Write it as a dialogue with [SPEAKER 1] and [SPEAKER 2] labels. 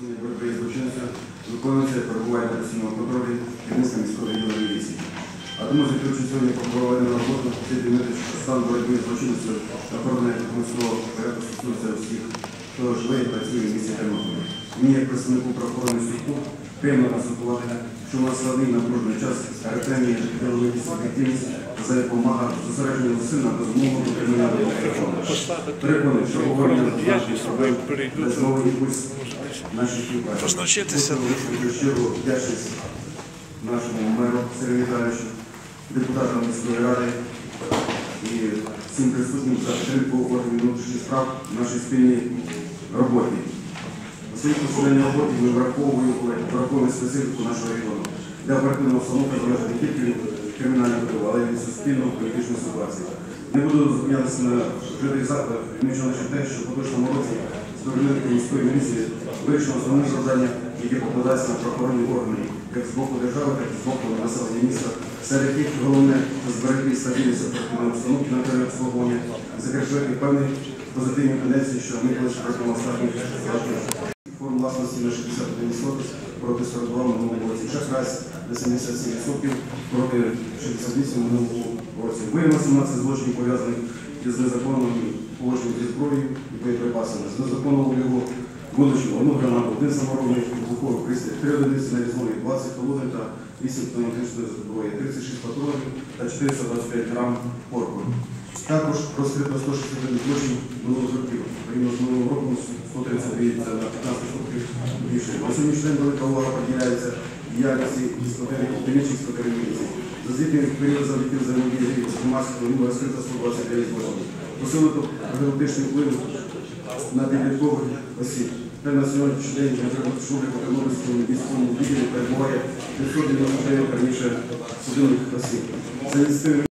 [SPEAKER 1] посилення боротьби з виконується перебуває на постійному контролі керівництва відділу міліції. А тому, закінчуючи сьогодні проведену роботу, слід відмітити, що стан боротьби з злочинцем охорони громадського порядку стосується усіх, хто живе і працює в місті Тернополі. Мені, як представнику правоохоронної служби, приємно констатувати, що у нас складний напружений час ретельні діловість, ефективність та взаємопомага зосередження зусиль на безумовну до кримінального закону. Переконаний, що обговорення
[SPEAKER 2] діяльність
[SPEAKER 1] проблем
[SPEAKER 2] перейдуть
[SPEAKER 1] дасть новий імпульс співпраці.
[SPEAKER 2] Позначитися.
[SPEAKER 1] Щиро вдячність нашому меру Сергію Віталійовичу, депутатам міської ради і всім присутнім за підтримку органів внутрішніх справ в нашій спільній роботі. У своїй посиленій роботі ми враховуємо враховуємо специфіку нашого регіону, де оперативна установка залежить не тільки від кримінального впливу, але й від суспільної політичної ситуації. Не буду зупинятися на житих закладах, відмічу лише те, що в поточному році сторони міської міліції вирішено основні завдання, які покладаються на правоохоронні органи, як з боку держави, так і з боку населення міста, серед яких головне зберегти стабільність оперативної установки на території обслуговування, закріпити певні позитивні тенденції, що ми колись протягом останніх форм власності на 61% проти 42 минулого році. Шахрайс на 77% проти 68 минулого році. Виявлено 17 злочинів пов'язаних із незаконним положенням зі зброєю і боєприпасами, з незаконного його видачу одну гранату, один саморобний вибуховий пристрій, три одиниці нарізної, 20 колодин та 8 пневматичної зброї, 36 патронів та 425 грам порку. Також розкрито 161 злочин минулих років. Порівняно з минулим роком 132 це на 15 років більше. На сьогоднішній день велика увага приділяється діяльності дискотеків, дільничих дискотеків міліції. Звітним період завдяки взаємодії з громадською було розкрито 129 злочинів. Посилити профілактичний вплив на підліткових осіб. Та на сьогоднішній день шури по Тернопільському військовому відділі перебуває 599 раніше судимих осіб.